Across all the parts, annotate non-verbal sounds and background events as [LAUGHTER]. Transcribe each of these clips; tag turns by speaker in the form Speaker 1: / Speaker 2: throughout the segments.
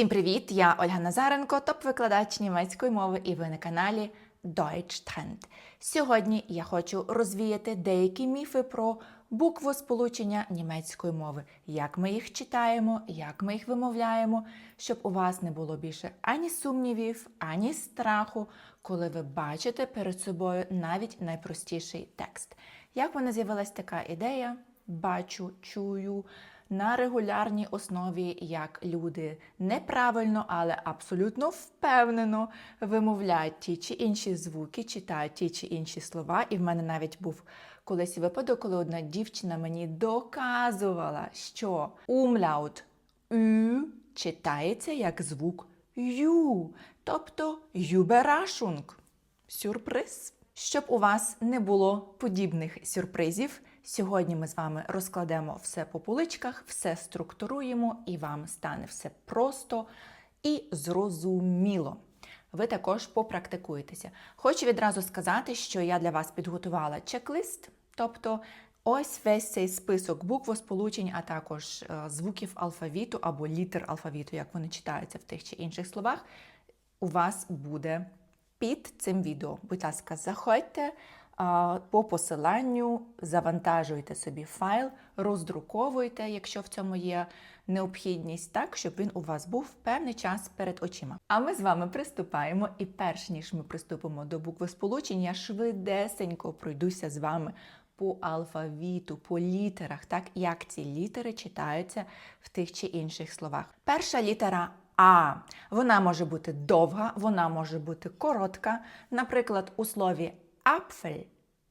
Speaker 1: Всім привіт! Я Ольга Назаренко, топ-викладач німецької мови, і ви на каналі Deutsch Trend. Сьогодні я хочу розвіяти деякі міфи про буквосполучення німецької мови, як ми їх читаємо, як ми їх вимовляємо, щоб у вас не було більше ані сумнівів, ані страху, коли ви бачите перед собою навіть найпростіший текст. Як вона з'явилась така ідея? Бачу, чую на регулярній основі, як люди неправильно, але абсолютно впевнено вимовляють ті чи інші звуки, читають ті чи інші слова. І в мене навіть був колись випадок, коли одна дівчина мені доказувала, що умляут ü читається як звук ю, тобто юберашунг. Сюрприз. Щоб у вас не було подібних сюрпризів, сьогодні ми з вами розкладемо все по поличках, все структуруємо, і вам стане все просто і зрозуміло. Ви також попрактикуєтеся. Хочу відразу сказати, що я для вас підготувала чек-лист, тобто ось весь цей список буквосполучень, а також е, звуків алфавіту або літер алфавіту, як вони читаються в тих чи інших словах, у вас буде під цим відео. Будь ласка, заходьте по посиланню, завантажуйте собі файл, роздруковуйте, якщо в цьому є необхідність, так, щоб він у вас був певний час перед очима. А ми з вами приступаємо, і перш ніж ми приступимо до букви сполучень, я швидесенько пройдуся з вами по алфавіту, по літерах, так як ці літери читаються в тих чи інших словах. Перша літера а. Вона може бути довга, вона може бути коротка. Наприклад, у слові апфель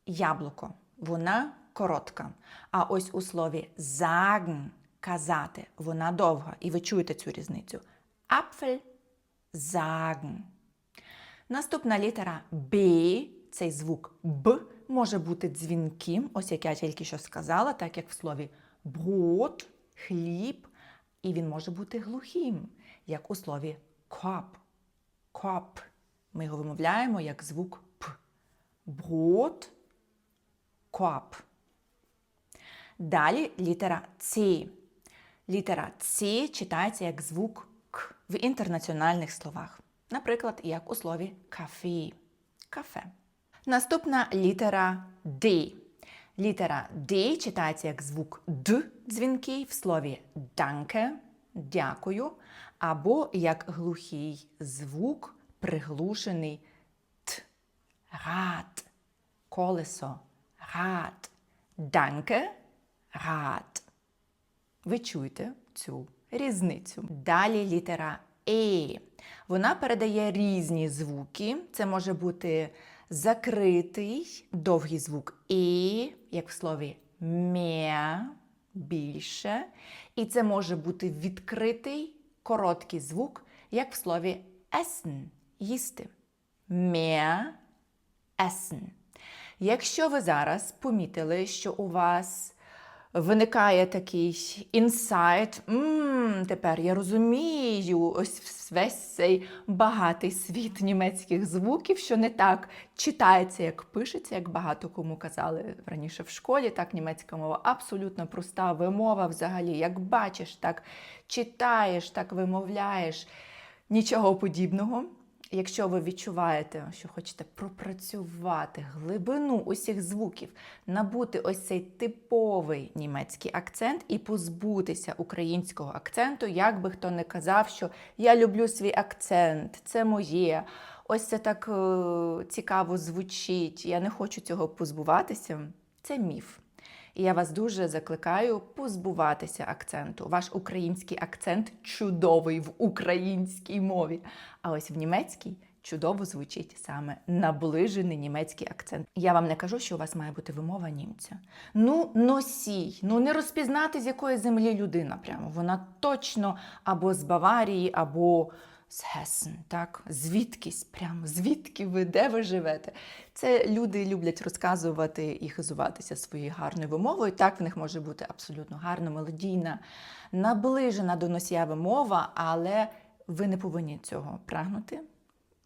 Speaker 1: яблуко. Вона коротка. А ось у слові sagen казати, вона довга. І ви чуєте цю різницю. Апфель sagen. Наступна літера Б, цей звук Б може бути дзвінким, ось як я тільки що сказала, так як в слові брод, хліб, і він може бути глухим, як у слові коп. Коп. Ми його вимовляємо як звук Коп. Далі літера С. Літера С читається як звук К в інтернаціональних словах. Наприклад, як у слові кафе. Кафе. Наступна літера Д. Літера Д читається як звук Д дзвінкий в слові данке, дякую, або як глухий звук, приглушений. Рад. Колесо. Рад. Данке. Рад. Ви чуєте цю різницю. Далі літера Е. Вона передає різні звуки. Це може бути закритий довгий звук І, як в слові mehr, більше. І це може бути відкритий короткий звук, як в слові essen, їсти. Mehr essen. Якщо ви зараз помітили, що у вас виникає такий інсайт, «Мм, тепер я розумію, ось весь цей багатий світ німецьких звуків, що не так читається, як пишеться, як багато кому казали раніше в школі. Так, німецька мова абсолютно проста вимова взагалі. Як бачиш, так читаєш, так вимовляєш. Нічого подібного. Якщо ви відчуваєте, що хочете пропрацювати глибину усіх звуків, набути ось цей типовий німецький акцент і позбутися українського акценту, як би хто не казав, що я люблю свій акцент, це моє. Ось це так е, цікаво звучить. Я не хочу цього позбуватися. Це міф. І я вас дуже закликаю позбуватися акценту. Ваш український акцент чудовий в українській мові. А ось в німецькій чудово звучить саме наближений німецький акцент. Я вам не кажу, що у вас має бути вимова німця. Ну, носій, ну не розпізнати, з якої землі людина прямо. Вона точно або з Баварії, або з Гесен, так? Звідкись, прямо звідки ви, де ви живете. Це люди люблять розказувати і хизуватися своєю гарною вимовою. Так, в них може бути абсолютно гарна, мелодійна, наближена до носія вимова, але ви не повинні цього прагнути.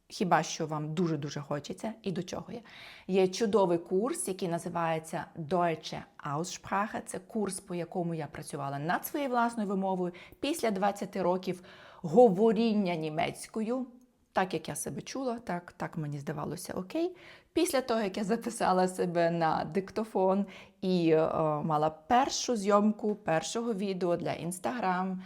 Speaker 1: Хіба що вам дуже-дуже хочеться, і до чого є. Є чудовий курс, який називається Deutsche Aussprache. Це курс, по якому я працювала над своєю власною вимовою після 20 років говоріння німецькою. Так як я себе чула, так, так мені здавалося окей. Після того, як я записала себе на диктофон і е, мала першу зйомку першого відео для Інстаграм,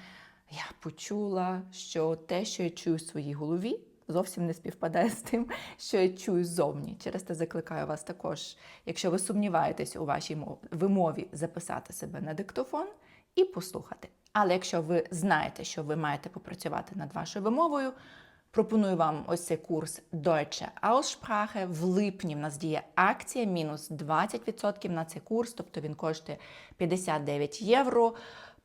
Speaker 1: я почула, що те, що я чую в своїй голові, зовсім не співпадає з тим, що я чую ззовні. Через те закликаю вас також, якщо ви сумніваєтесь у вашій мові, вимові, записати себе на диктофон і послухати. Але якщо ви знаєте, що ви маєте попрацювати над вашою вимовою, пропоную вам ось цей курс Deutsche Aussprache. В липні в нас діє акція мінус 20% на цей курс, тобто він коштує 59 євро.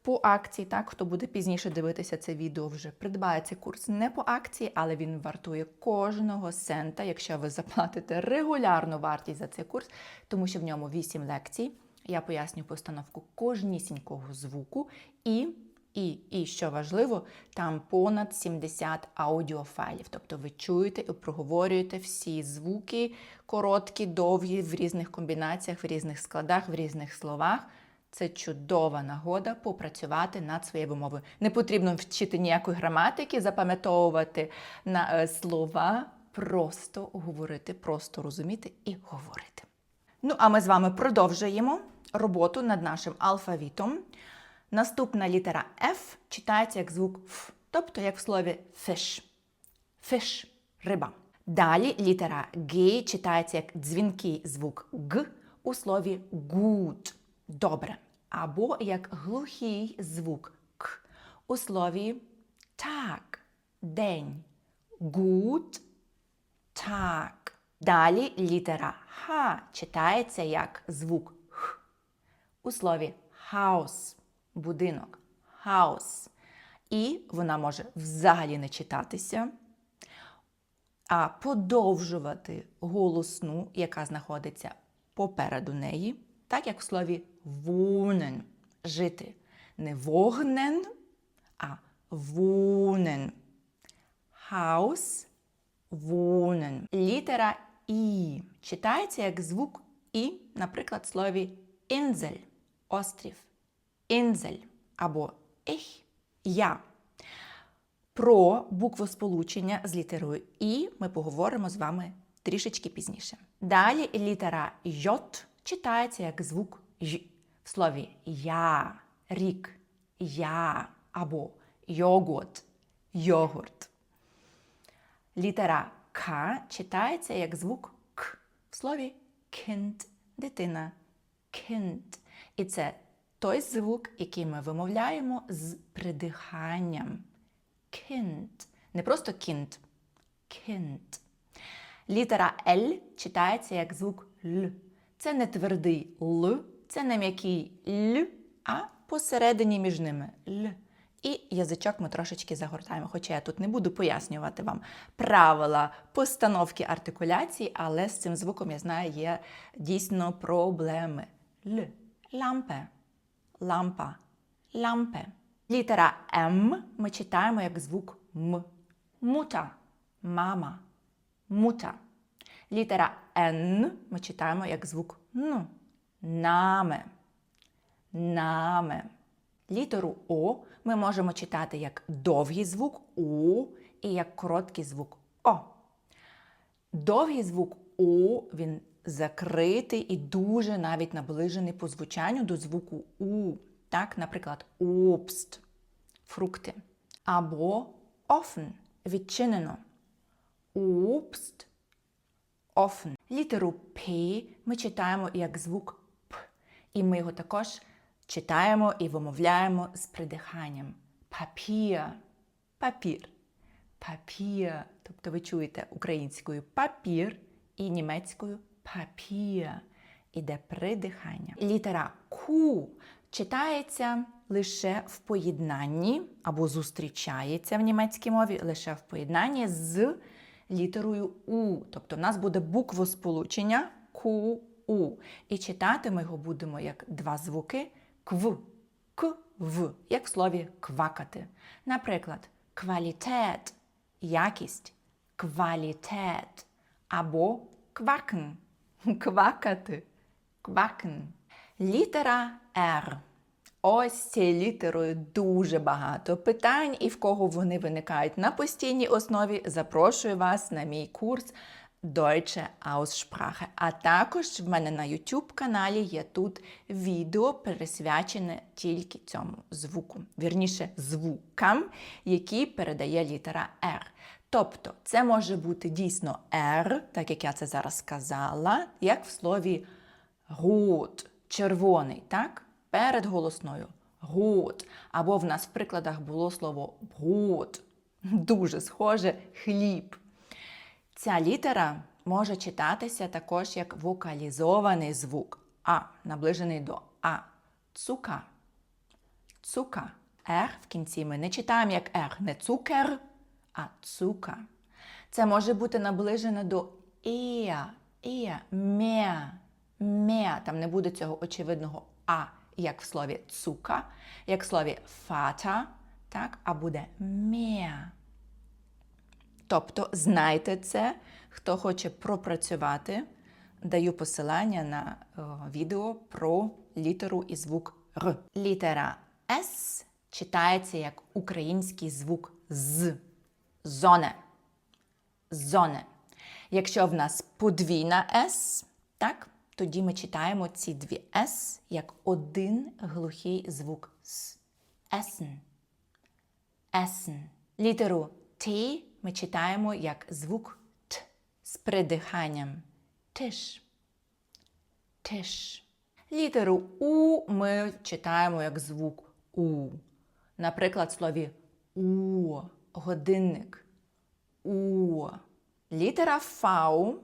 Speaker 1: По акції, так, хто буде пізніше дивитися це відео, вже придбає цей курс не по акції, але він вартує кожного сента, якщо ви заплатите регулярну вартість за цей курс, тому що в ньому 8 лекцій. Я поясню постановку кожнісінького звуку і, і, і, що важливо, там понад 70 аудіофайлів. Тобто ви чуєте і проговорюєте всі звуки, короткі, довгі, в різних комбінаціях, в різних складах, в різних словах. Це чудова нагода попрацювати над своєю вимовою. Не потрібно вчити ніякої граматики, запам'ятовувати на е, слова, просто говорити, просто розуміти і говорити. Ну, а ми з вами продовжуємо роботу над нашим алфавітом. Наступна літера F читається як звук Ф, тобто як в слові fish. Fish – риба. Далі літера Г читається як дзвінкий звук Г у слові good – добре. Або як глухий звук К у слові так – день. Good – так. Далі літера Х читається як звук Х у слові house – будинок. House. І вона може взагалі не читатися, а подовжувати голосну, яка знаходиться попереду неї, так як в слові wohnen – жити. Не вогнен, а wohnen. House – wohnen. Літера І читається як звук І, наприклад, в слові інзель – острів. Інзель або ich – я. Про буквосполучення з літерою І ми поговоримо з вами трішечки пізніше. Далі літера J читається як звук J в слові я, рік, я або йогурт, йогурт. Літера К читається як звук К в слові kind, дитина, kind. І це той звук, який ми вимовляємо з придиханням. Kind. Не просто кінт. Kind. Літера Л читається як звук Л. Це не твердий Л, це не м'який Л, а посередині між ними Л. І язичок ми трошечки загортаємо, хоча я тут не буду пояснювати вам правила постановки артикуляції, але з цим звуком, я знаю, є дійсно проблеми. Л. Лампе. Лампа. Лампе. Літера М ми читаємо як звук М. Мута. Мама. Мута. Літера Н ми читаємо як звук Н. Наме. Наме. Літеру О ми можемо читати як довгий звук У і як короткий звук О. Довгий звук У він закритий і дуже навіть наближений по звучанню до звуку У. Так, наприклад, обст фрукти. Або offen відчинено. Обст offen. Літеру П ми читаємо як звук П. І ми його також читаємо і вимовляємо з придиханням. Папір. Папір. Папір. Тобто ви чуєте українською папір і німецькою папір. Іде придихання. Літера Q читається лише в поєднанні або зустрічається в німецькій мові лише в поєднанні з літерою У. Тобто в нас буде буквосполучення ку у. І читати ми його будемо як два звуки кв, к, в, як в слові квакати. Наприклад, квалітет якість, квалітет або квакен квакати, квакен. Літера Р. Ось цією літерою дуже багато питань, і в кого вони виникають на постійній основі, запрошую вас на мій курс Deutsche Aussprache. А також в мене на YouTube каналі є тут відео, присвячене тільки цьому звуку, вірніше звукам, які передає літера R. Тобто це може бути дійсно R, так як я це зараз сказала, як в слові rot, червоний, так? Перед голосною rot. Або в нас в прикладах було слово brot. Дуже схоже хліб. Ця літера може читатися також як вокалізований звук А, наближений до А. Цука. Цука. Р в кінці ми не читаємо як Р, не цукер, а цука. Це може бути наближено до Ея, Ея, меа, меа. Там не буде цього очевидного А, як в слові цука, як в слові фата, так, а буде меа. Тобто знайте це, хто хоче пропрацювати, даю посилання на о, відео про літеру і звук Р. Літера С читається як український звук з. Зоне. Зоне. Якщо в нас подвійна С, так, тоді ми читаємо ці дві С як один глухий звук С. Есен. Есен. Літеру Т ми читаємо як звук Т з придиханням. Тиш. Тиш. Літеру У ми читаємо як звук У. Наприклад, в слові У, годинник. У. Літера Фау.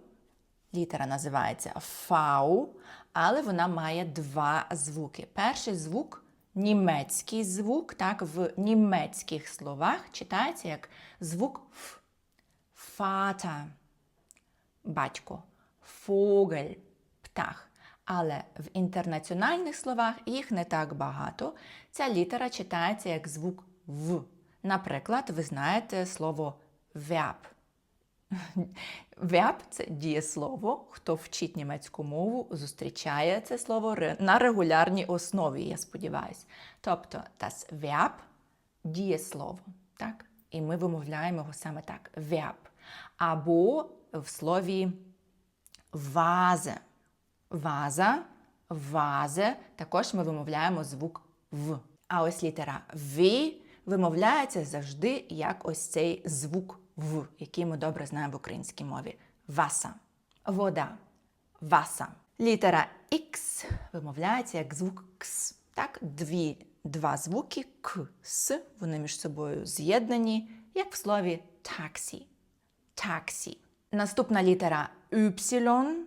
Speaker 1: Літера називається Фау, але вона має два звуки. Перший звук німецький звук, так, в німецьких словах читається як звук Ф. Фата, батько, фогель, птах. Але в інтернаціональних словах їх не так багато. Ця літера читається як звук В. Наприклад, ви знаєте слово verb. [LAUGHS] Verb – це дієслово. Хто вчить німецьку мову, зустрічає це слово на регулярній основі, я сподіваюся. Тобто, das Verb – дієслово. Так? І ми вимовляємо його саме так: verb. Або в слові вазе. Ваза, вазе, також ми вимовляємо звук В. А ось літера В вимовляється завжди як ось цей звук В, який ми добре знаємо в українській мові. Васа. Вода. Васа. Літера Х вимовляється як звук Кс. Так, дві, два звуки К, С, вони між собою з'єднані, як в слові таксі. Таксі. Наступна літера. Y.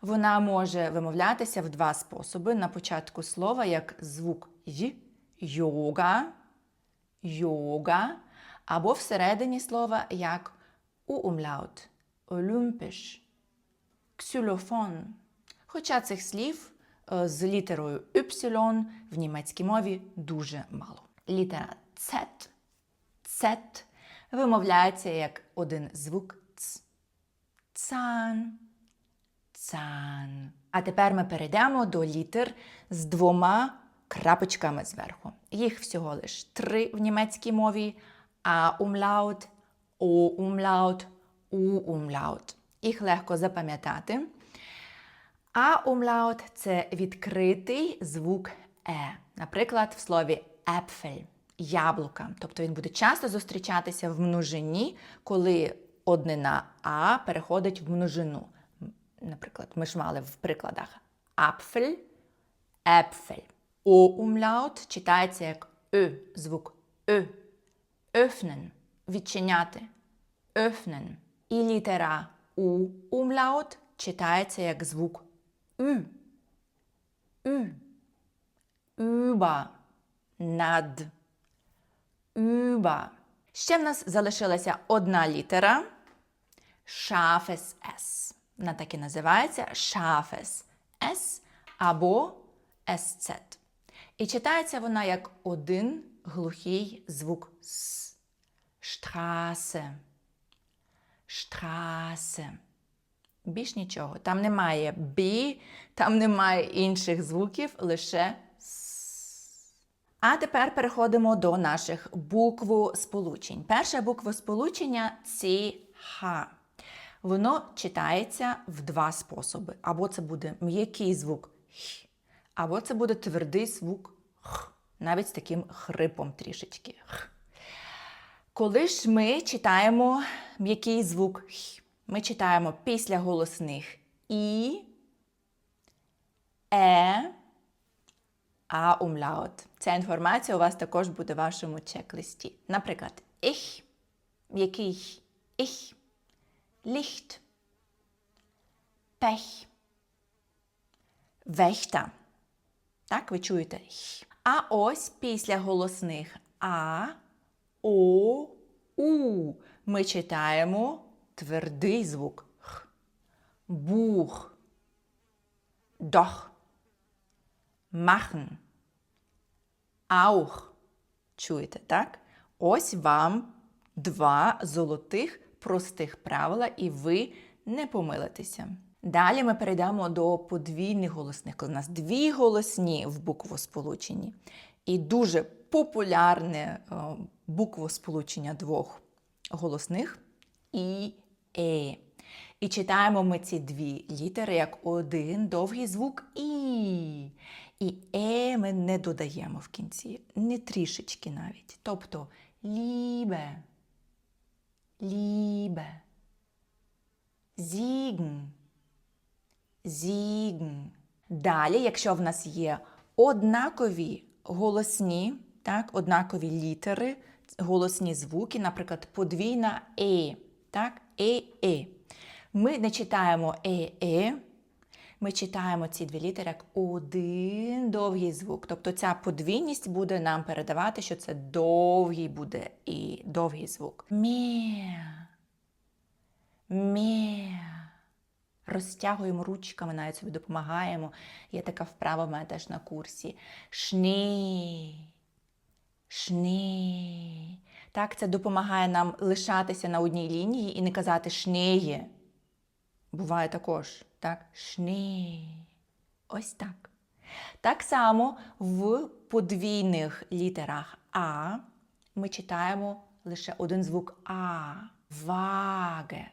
Speaker 1: Вона може вимовлятися в два способи. На початку слова як звук Й, йога, йога, або всередині слова як уумлаут, олюмпиш, ксюлофон. Хоча цих слів е, з літерою Y в німецькій мові дуже мало. Літера Z, Z вимовляється як один звук Ц. Цан, цан. А тепер ми перейдемо до літер з двома крапочками зверху. Їх всього лише три в німецькій мові: умлаут, О умлаут, У умлаут. Їх легко запам'ятати. А умлаут це відкритий звук Е. Наприклад, в слові «епфель» яблука. Тобто він буде часто зустрічатися в множині, коли однина А переходить в множину. Наприклад, ми ж мали в прикладах апфель, епфель. О умлаут читається як Ö, звук Ö. Öffnen – відчиняти. Öffnen. І літера У умлаут читається як звук Ü. Ü. Über. Над. Über. Ще в нас залишилася одна літера. Scharfes S. Вона так і називається Scharfes S або SZ. І читається вона як один глухий звук С. Straße. Straße. Більш нічого. Там немає бі, там немає інших звуків, лише с. А тепер переходимо до наших буквосполучень. Перша буквосполучення це х. Воно читається в два способи. Або це буде м'який звук х, або це буде твердий звук х, навіть з таким хрипом трішечки. Х. Коли ж ми читаємо м'який звук х, ми читаємо після голосних і, е, а умлаут. Ця інформація у вас також буде в вашому чек-листі. Наприклад, ich, м'який ich, Licht, Pech, Wächter. Так, ви чуєте? А ось після голосних А, О, У ми читаємо твердий звук Х. Бух, Doch, Machen, Auch. Чуєте, так? Ось вам два золотих простих правила, і ви не помилитеся. Далі ми перейдемо до подвійних голосних, у нас дві голосні в буквосполученні. І дуже популярне е, буквосполучення двох голосних і е. І читаємо ми ці дві літери як один довгий звук і. І е ми не додаємо в кінці, не трішечки навіть. Тобто лібе, лібе, зігн, зігн. Далі, якщо в нас є однакові голосні, так, однакові літери, голосні звуки, наприклад, подвійна е, так, е, е. Ми не читаємо е, е, ми читаємо ці дві літери як один довгий звук. Тобто ця подвійність буде нам передавати, що це довгий буде і довгий звук. Мє. Мє. Розтягуємо ручками, навіть собі допомагаємо. Є така вправа в мене теж на курсі. Шні. Шні. Так, це допомагає нам лишатися на одній лінії і не казати шнеє. Буває також, так? Шні. Ось так. Так само в подвійних літерах А ми читаємо лише один звук А. Ваге.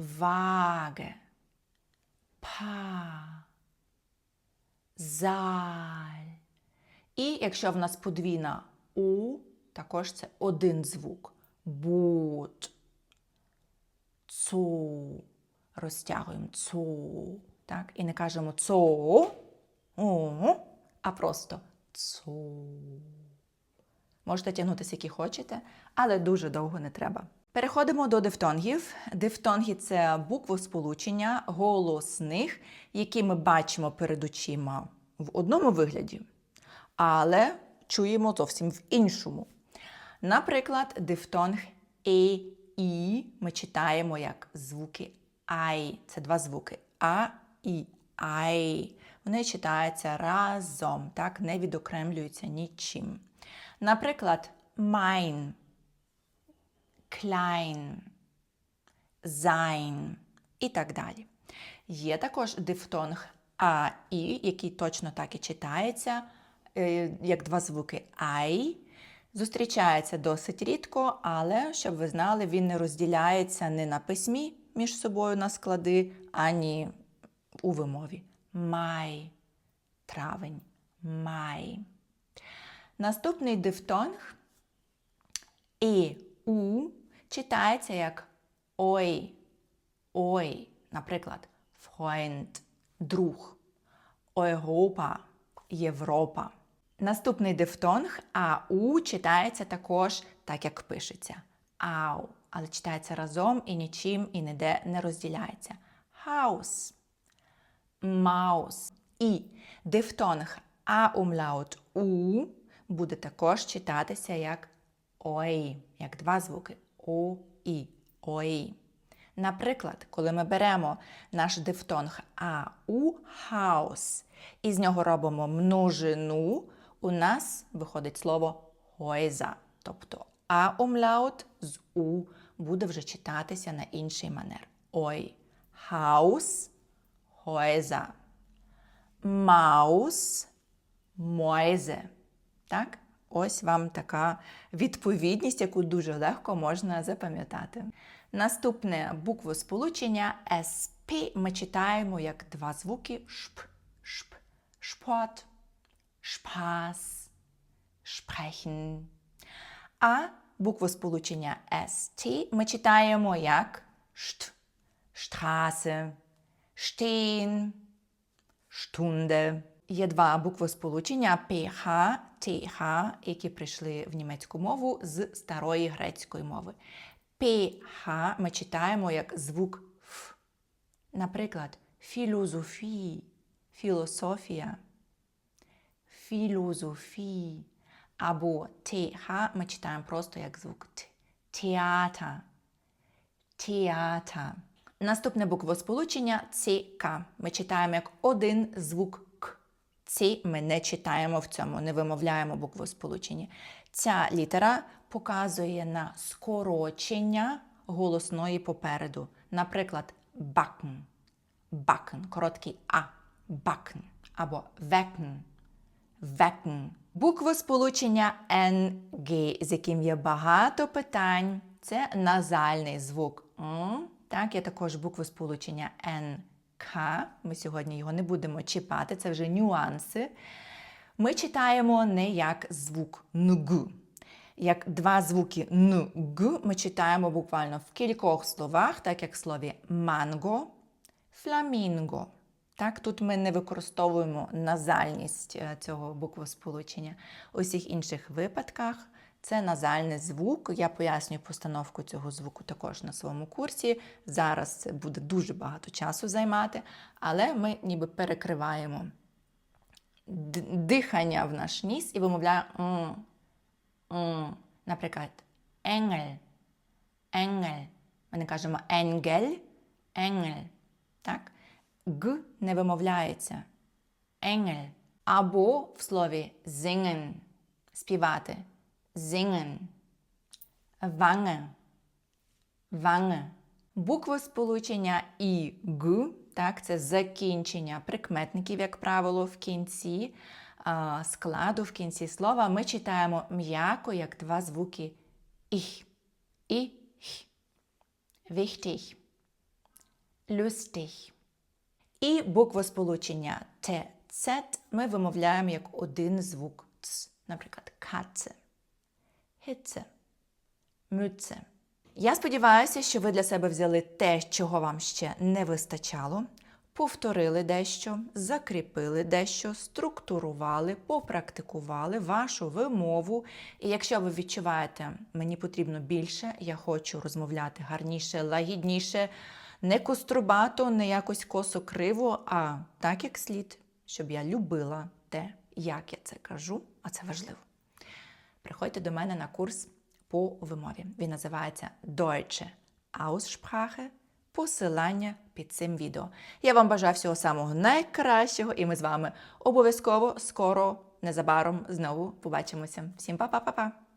Speaker 1: Ваге. Па. Заль. І якщо в нас подвійна У, також це один звук. Бут. Цу. Розтягуємо цу. Так? І не кажемо о, а просто цу. Можете тягнути скільки хочете, але дуже довго не треба. Переходимо до дифтонгів. Дифтонги це буквосполучення голосних, які ми бачимо перед очима в одному вигляді, але чуємо зовсім в іншому. Наприклад, дифтонг е, і ми читаємо як звуки ай. Це два звуки а і ай. Вони читаються разом, так, не відокремлюються нічим. Наприклад, mein, klein, sein і так далі. Є також дифтонг а і, який точно так і читається, е, як два звуки ай. Зустрічається досить рідко, але щоб ви знали, він не розділяється не на письмі між собою на склади, ані у вимові. Май, травень, май. Наступний дифтонг і у читається як ой, ой, наприклад, Freund, друг, Europa, Європа. Наступний дифтонг ау читається також так, як пишеться. Ау, але читається разом і нічим і ніде не розділяється. House, маус. І дифтонг а у буде також читатися як ой, як два звуки о і ой. Наприклад, коли ми беремо наш дифтонг а у хаус і з нього робимо множину, у нас виходить слово хойза. Тобто а умляут з у буде вже читатися на інший манер. Ой, Haus, Häuser. Маус, Mäuse. Так? Ось вам така відповідність, яку дуже легко можна запам'ятати. Наступне буквосполучення СП ми читаємо як два звуки шп, шп, шпот, шпас, sprechen. А буквосполучення ST ми читаємо як шт, Straße, stehen, Stunde. Є два буквосполучення PH, TH, які прийшли в німецьку мову з старої грецької мови. PH ми читаємо як звук Ф. Наприклад, філозофії, філософія, філозофії. Або TH ми читаємо просто як звук Т. Театр. Театр. Наступне буквосполучення ЦК. Ми читаємо як один звук. Ці ми не читаємо в цьому, не вимовляємо буквосполучення. Ця літера показує на скорочення голосної попереду. Наприклад, backen. Backen. Короткий А. Backen. Або wecken. Wecken. Буквосполучення НГ, з яким є багато питань. Це назальний звук М. Так, є також буквосполучення НК. Ми сьогодні його не будемо чіпати, це вже нюанси. Ми читаємо не як звук НГ. Як два звуки НГ ми читаємо буквально в кількох словах, так як в слові манго, фламінго. Так, тут ми не використовуємо назальність е, цього буквосполучення. У всіх інших випадках це назальний звук. Я пояснюю постановку цього звуку також на своєму курсі. Зараз це буде дуже багато часу займати, але ми ніби перекриваємо дихання в наш ніс і вимовляємо. Наприклад, енгель, енгель. Ми не кажемо енгель, енгель. Так? Г не вимовляється. Енгель. Або в слові singen – співати. Singen. Wange. Wange. Буквосполучення і г, так, це закінчення прикметників, як правило, в кінці складу, в кінці слова. Ми читаємо м'яко, як два звуки ich. І х. Wichtig. Lustig. І буквосполучення Т, З ми вимовляємо як один звук Ц. Наприклад, Katze. Hitze. Mütze. Я сподіваюся, що ви для себе взяли те, чого вам ще не вистачало, повторили дещо, закріпили дещо, структурували, попрактикували вашу вимову. І якщо ви відчуваєте, мені потрібно більше, я хочу розмовляти гарніше, лагідніше, не кострубато, не якось косо криво, а так як слід, щоб я любила те, як я це кажу, а це важливо. Приходьте до мене на курс по вимові. Він називається Deutsche Aussprache. Посилання під цим відео. Я вам бажаю всього самого найкращого, і ми з вами обов'язково скоро, незабаром знову побачимося. Всім па-па-па-па!